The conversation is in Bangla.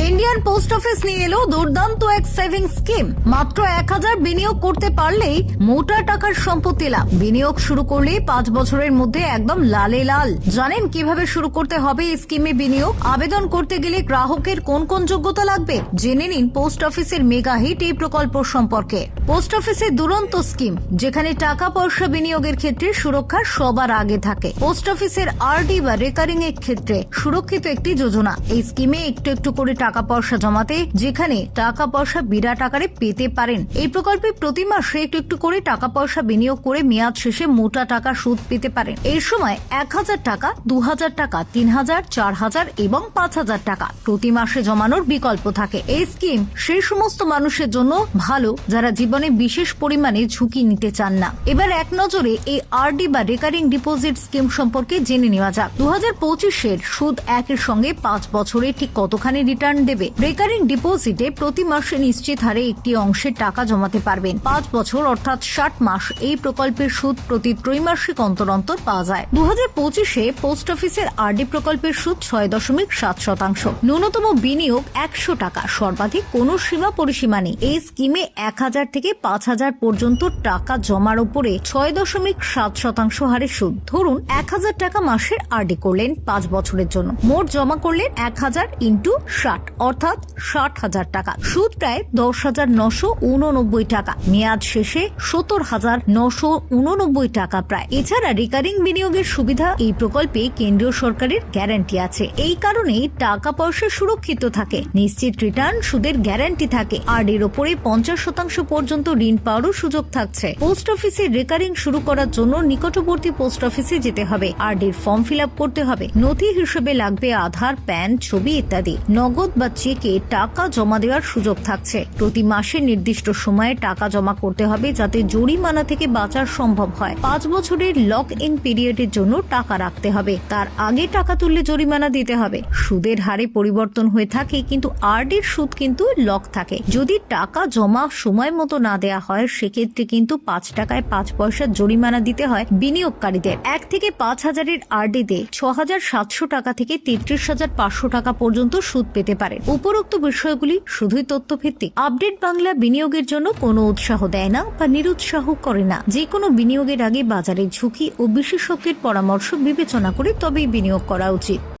ইন্ডিয়ান পোস্ট অফিস নিয়ে এলো দুর্দান্ত এক সেভিং স্কিম মাত্র এক হাজার বিনিয়োগ করতে পারলেই মোটা টাকার সম্পত্তি লাভ। বিনিয়োগ শুরু করলে পাঁচ বছরের মধ্যে একদম লালে লাল। জানেন কীভাবে শুরু করতে হবে এই স্কিমে বিনিয়োগ? আবেদন করতে গেলে গ্রাহকের কোন কোন যোগ্যতা লাগবে? জেনে নিন পোস্ট অফিসের মেগা হিট এই প্রকল্প সম্পর্কে। পোস্ট অফিসের দুরন্ত স্কিম যেখানে টাকা পয়সা বিনিয়োগের ক্ষেত্রে সুরক্ষা সবার আগে থাকে। পোস্ট অফিসের আরডি বা রেকারিং এর ক্ষেত্রে সুরক্ষিত একটি যোজনা। এই স্কিমে একটু একটু করে টাকা পয়সা জমাতে যেখানে টাকা পয়সা বিরাট আকারে পেতে পারেন। এই প্রকল্পে প্রতি মাসে একটু একটু করে টাকা পয়সা বিনিয়োগ করে মেয়াদ শেষে মোটা টাকা সুদ পেতে পারেন। এই সময় এক হাজার টাকা, দু হাজার টাকা, তিন হাজার, চার হাজার এবং পাঁচ হাজার টাকা প্রতি মাসে জমানোর বিকল্প থাকে। এই স্কিম সেই সমস্ত মানুষের জন্য ভালো যারা জীবনে বিশেষ পরিমাণে ঝুঁকি নিতে চান না। এবার এক নজরে এই আরডি বা রেকারিং ডিপোজিট স্কিম সম্পর্কে জেনে নেওয়া যাক। দু হাজার পঁচিশের সুদ একের সঙ্গে পাঁচ বছরে ঠিক কতখানি রিটার্ন দেবে। রেকারিং ডিপোজিটে প্রতি মাসে নিশ্চিত হারে একটি অংশের টাকা জমাতে পারবেন। পাঁচ বছর অর্থাৎ ষাট মাস এই প্রকল্পের সুদ প্রতি ত্রৈমাসিক অন্তর অন্তর পাওয়া যায়। দু পঁচিশে পোস্ট অফিসের আরডি প্রকল্পের সুদ ছয় দশমিক সাত শতাংশ। ন্যূনতম বিনিয়োগ একশো টাকা। সর্বাধিক কোনো সীমা পরিসীমা নেই। এই স্কিমে এক হাজার থেকে পাঁচ হাজার পর্যন্ত টাকা জমার উপরে ছয় দশমিক সাত শতাংশ হারে সুদ। ধরুন, এক হাজার টাকা মাসের আরডি করলেন পাঁচ বছরের জন্য। মোট জমা করলেন এক হাজার ইন্টু ষাট। অর্থাৎ ষাট হাজার টাকা। সুদ প্রায় দশ হাজার নশো উননব্বই টাকা। মেয়াদ শেষে সত্তর হাজার নশো উননব্বই টাকা প্রায়। এছাড়া রিকারিং বিনিয়োগের সুবিধা এই প্রকল্পে কেন্দ্রীয় সরকারের গ্যারান্টি আছে। এই কারণেই টাকা পয়সা সুরক্ষিত থাকে। নিশ্চিত রিটার্ন সুদের গ্যারান্টি থাকে। আর এর ওপরে পঞ্চাশ শতাংশ পর্যন্ত ঋণ পাওয়ারও সুযোগ থাকছে। পোস্ট অফিসে রেকারিং শুরু করার জন্য নিকটবর্তী পোস্ট অফিসে যেতে হবে। আর এর ফর্ম ফিল করতে হবে। নথি হিসেবে লাগবে আধার, প্যান, ছবি ইত্যাদি। নগদ বা চেকে টাকা জমা দেওয়ার সুযোগ থাকছে। প্রতি মাসে নির্দিষ্ট সময়ে টাকা জমা করতে হবে যাতে জরিমানা থেকে বাঁচার সম্ভব হয়। পাঁচ বছরের লক ইন পিরিয়ডের জন্য টাকা রাখতে হবে। তার আগে টাকা তুললে জরিমানা দিতে হবে। সুদের হারে পরিবর্তন হয়ে থাকে, কিন্তু আরডির সুদ কিন্তু লক থাকে। যদি টাকা জমা সময় মতো না দেয়া হয়, সেক্ষেত্রে কিন্তু পাঁচ টাকায় পাঁচ পয়সা জরিমানা দিতে হয় বিনিয়োগকারীদের। এক থেকে পাঁচ হাজারের আরডিতে ছ হাজার সাতশো টাকা থেকে তেত্রিশ হাজার পাঁচশো টাকা পর্যন্ত সুদ পেতে পারে। উপরোক্ত বিষয়গুলি শুধুই তথ্যভিত্তিক। আপডেট বাংলা বিনিয়োগের জন্য কোনো উৎসাহ দেয় না বা নিরুৎসাহ করে না। যে কোনো বিনিয়োগের আগে বাজারের ঝুঁকি ও বিশেষজ্ঞের পরামর্শ বিবেচনা করে তবেই বিনিয়োগ করা উচিত।